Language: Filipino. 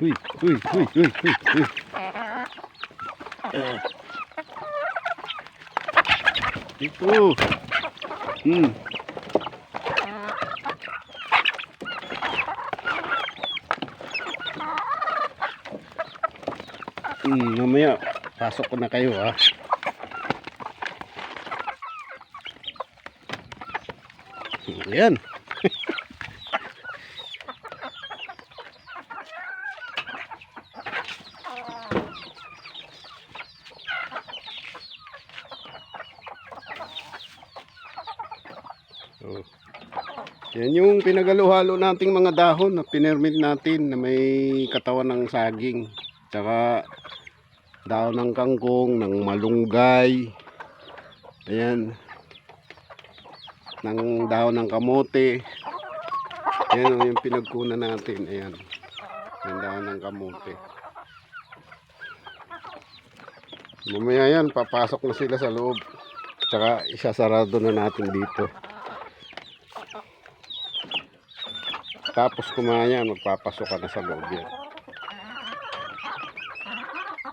Uy, uy, uy, uy, uy, uy. Ito. Hmm. Hmm, mamaya, pasok ko na kayo ha. Ayan. Oh. Yan yung pinagalo-halo nating mga dahon na pinermit natin na may katawan ng saging. Tsaka dahon ng kangkong, ng malunggay. Ayan. Ng dahon ng kamote. Ayan oh, yung pinagkunan natin. Ayan. Yung dahon ng kamote. Mamaya yan, papasok na sila sa loob. Tsaka isasarado na natin dito. Tapos kumayan, magpapasok ka na sa loob yan.